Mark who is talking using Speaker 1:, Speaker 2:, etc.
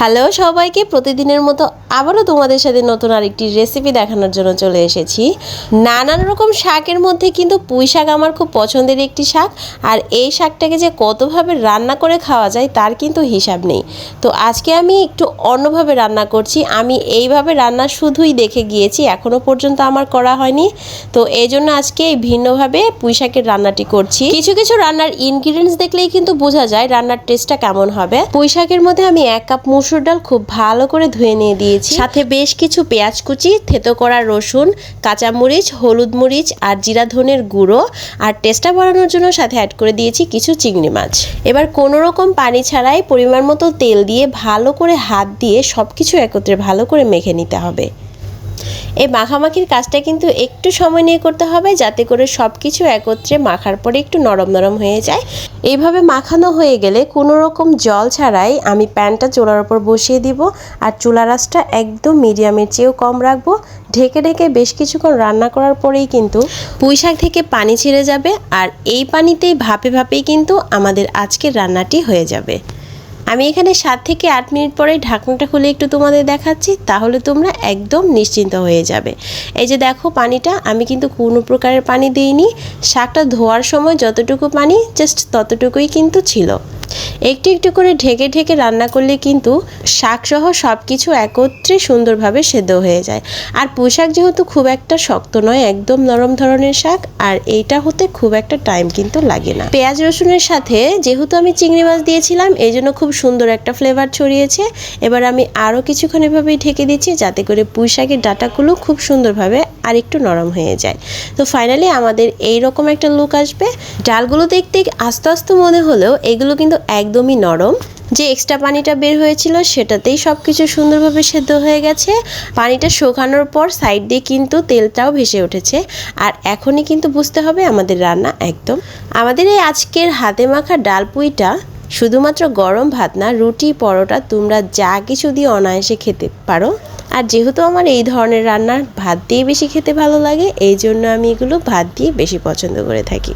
Speaker 1: Hello সবাইকে, প্রতিদিনের মতো আবারও তোমাদের সাথে নতুন আরেকটি রেসিপি দেখানোর জন্য চলে এসেছি। নানান রকম শাকের মধ্যে কিন্তু পুঁই শাক আমার খুব পছন্দের একটি শাক, আর এই শাকটাকে যে কতভাবে রান্না করে খাওয়া যায় তার কিন্তু হিসাব নেই। তো আজকে আমি একটু অন্যভাবে রান্না করছি, আমি এইভাবে রান্না শুধুই দেখে গিয়েছি এখনও পর্যন্ত আমার করা হয়নি। তো এই জন্য আজকে ভিন্নভাবে পুঁই শাকের রান্নাটি করছি। কিছু কিছু রান্নার ইনগ্রিডিয়েন্টস দেখলেই কিন্তু বোঝা যায় রান্নার টেস্টটা কেমন হবে। পুঁই শাকের মধ্যে আমি এক কাপ মুসুর ডাল খুব ভালো করে ধুয়ে নিয়ে দিয়েছি। সাথে বেশ কিছু পেঁয়াজ কুচি, থেতো করা রসুন, কাঁচামরিচ, হলুদ মরিচ আর জিরা ধনের গুঁড়ো আর টেস্টটা বাড়ানোর জন্য সাথে অ্যাড করে দিয়েছি কিছু চিংড়ি মাছ। এবার কোনো রকম পানি ছাড়াই পরিমাণ মতো তেল দিয়ে ভালো করে হাত দিয়ে সব কিছু একত্রে ভালো করে মেখে নিতে হবে। এই মাখামাখির কাজটা কিন্তু একটু সময় নিয়ে করতে হবে যাতে করে সব কিছু একত্রে মাখার পরে একটু নরম নরম হয়ে যায়। এইভাবে মাখানো হয়ে গেলে কোনো রকম জল ছাড়াই আমি প্যানটা চুলার ওপর বসিয়ে দিব আর চুলা রাসটা একদম মিডিয়ামের চেয়েও কম রাখব। ঢেকে ঢেকে বেশ কিছুক্ষণ রান্না করার পরেই কিন্তু পুঁই শাক থেকে পানি ছেড়ে যাবে আর এই পানিতেই ভাপে ভাপেই কিন্তু আমাদের আজকের রান্নাটি হয়ে যাবে। আমি এখানে সাত থেকে আট মিনিট পরে ঢাকনাটা খুলে একটু তোমাদের দেখাচ্ছি, তাহলে তোমরা একদম নিশ্চিন্ত হয়ে যাবে। এই যে দেখো পানিটা, আমি কিন্তু কোনো প্রকারের পানি দিইনি। শাকটা ধোয়ার সময় যতটুকু পানি জাস্ট ততটুকুই কিন্তু ছিল। একটু একটু করে ঢেকে ঢেকে রান্না করলে কিন্তু শাকসহ সব কিছু একত্রে সুন্দরভাবে সেদ্ধ হয়ে যায়। আর পুঁই শাক যেহেতু খুব একটা শক্ত নয়, একদম নরম ধরনের শাক, আর এইটা হতে খুব একটা টাইম কিন্তু লাগে না। পেঁয়াজ, রসুনের সাথে যেহেতু আমি চিংড়ি মাছ দিয়েছিলাম এই জন্য খুব সুন্দর একটা ফ্লেভার ছড়িয়েছে। এবার আমি আরও কিছুক্ষণ এভাবেই ঢেকে দিচ্ছি, যাতে করে পুঁই শাকের ডাটাগুলো খুব সুন্দরভাবে আর একটু নরম হয়ে যায়। তো ফাইনালি আমাদের এই রকম একটা লুক আসবে। ডালগুলো দেখতে আস্তে আস্তে মনে হলেও এগুলো কিন্তু একদমই নরম। যে এক্সট্রা পানিটা বের হয়েছিল সেটাতেই সব কিছু সুন্দরভাবে সেদ্ধ হয়ে গেছে। পানিটা শুকানোর পর সাইড দিয়ে কিন্তু তেলটাও ভেসে উঠেছে। আর এখনই কিন্তু বুঝতে হবে আমাদের রান্না একদম। আমাদের এই আজকের হাতে মাখা ডাল পুইটা শুধুমাত্র গরম ভাত না, রুটি, পরোটা তোমরা যা কিছু দিয়ে অনায়াসে খেতে পারো। আর যেহেতু আমার এই ধরনের রান্নার ভাত দিয়ে বেশি খেতে ভালো লাগে, এই জন্য আমি এগুলো ভাত দিয়ে বেশি পছন্দ করে থাকি।